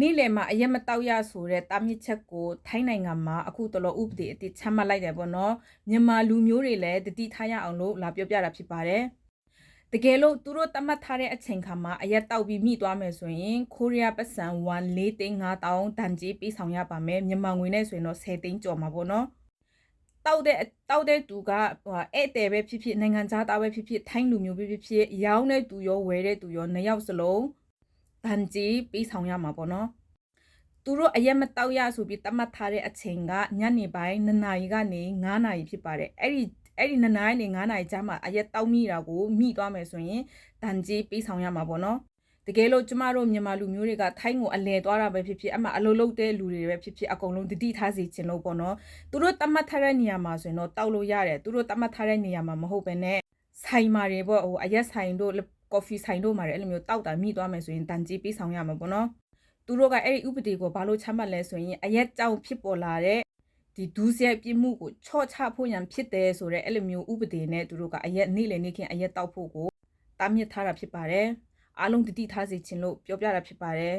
နေ့လယ်မှာအရက်မတောက်ရဆိုတဲ့တာမြစ်ချက်ကိုထိုင်းနိုင်ငံမှာအခုတော်တော်ဥပဒေအတိချမှတ်လိုက်တယ်ပေါ့နော်မြန်မာလူမျိုးတွေလည်းတတိထားရအောင်လို့လာပြောပြတာဖြစ်ပါတယ်တကယ်လို့သူတို့တတ်မှတ်ထားတဲ့အချိန်ခါမှာအရက်တောက်ပြီးမိသွားမယ်ဆိုရင်ကိုရီးယားပတ်စံ1 4သိန်း5000တန်ကြီးပေးဆောင်ရပါမယ်မြန်မာငွေနဲ့ဆိုရင်တော့10သိန်းကျော်မှာပေါ့နော်တောက်တဲ့တောက်တဲ့သူကဟိုဧည့်သည်ပဲဖြစ်ဖြစ်နိုင်ငံသားသားပဲဖြစ်ဖြစ်ထိုင်းလူမျိုးပဲဖြစ်ဖြစ်ရောင်းတဲ့သူရောဝယ်တဲ့သူရောနှစ်ယောက်စလုံး တန်ကြီးပေးဆောင်ရမှာပေါ့နော်သူတို့အရက်မတောက်ရဆိုပြီးတတ်မှတ်ထားတဲ့အချိန်ကညနေပိုင်း2နာရီကနေ9နာရီဖြစ်ပါတယ်အဲ့ဒီအဲ့ဒီ2နာရီနေ9နာရီကြားမှာအရက်တောက်မိတာကိုမိသွားမယ်ဆိုရင်တန်ကြီးပေးဆောင်ရမှာပေါ့နော်တကယ်လို့ကျမတို့မြန်မာလူမျိုးတွေကထိုင်းကိုအလဲသွားတာပဲဖြစ်ဖြစ်အမှအလုံးလုံးတဲ့လူတွေပဲဖြစ်ဖြစ်အကုန်လုံးတတိထားစီခြင်းလို့ပေါ့နော်သူတို့တတ်မှတ်ထားတဲ့နေရာမှာဆိုရင်တော့တောက်လို့ရတယ်သူတို့တတ်မှတ်ထားတဲ့နေရာမှာမဟုတ်ဘဲနဲ့ဆိုင်မာတွေပေါ့ဟိုအရက်ဆိုင်တို့ ကော်ဖီဆိုင်တို့မှာလည်းအဲ့လိုမျိုးတောက်တာမိသွားမယ်ဆိုရင်တန်ကြီးပေးဆောင်ရမှာပေါ့နော်သူတို့ကအဲ့ဒီဥပဒေကိုဘာလို့ချမှတ်လဲဆိုရင်အရက်ကြောင်ဖြစ်ပေါ်လာတဲ့ဒီဒူးဆက်ပြစ်မှုကိုချော့ချဖို့ရန်ဖြစ်တယ်ဆိုတဲ့အဲ့လိုမျိုးဥပဒေနဲ့သူတို့ကအရက်နေ့လည်နေ့ခင်အရက်တောက်ဖို့ကိုတားမြစ်ထားတာဖြစ်ပါတယ်အားလုံးတတိထားစေချင်လို့ပြောပြတာဖြစ်ပါတယ်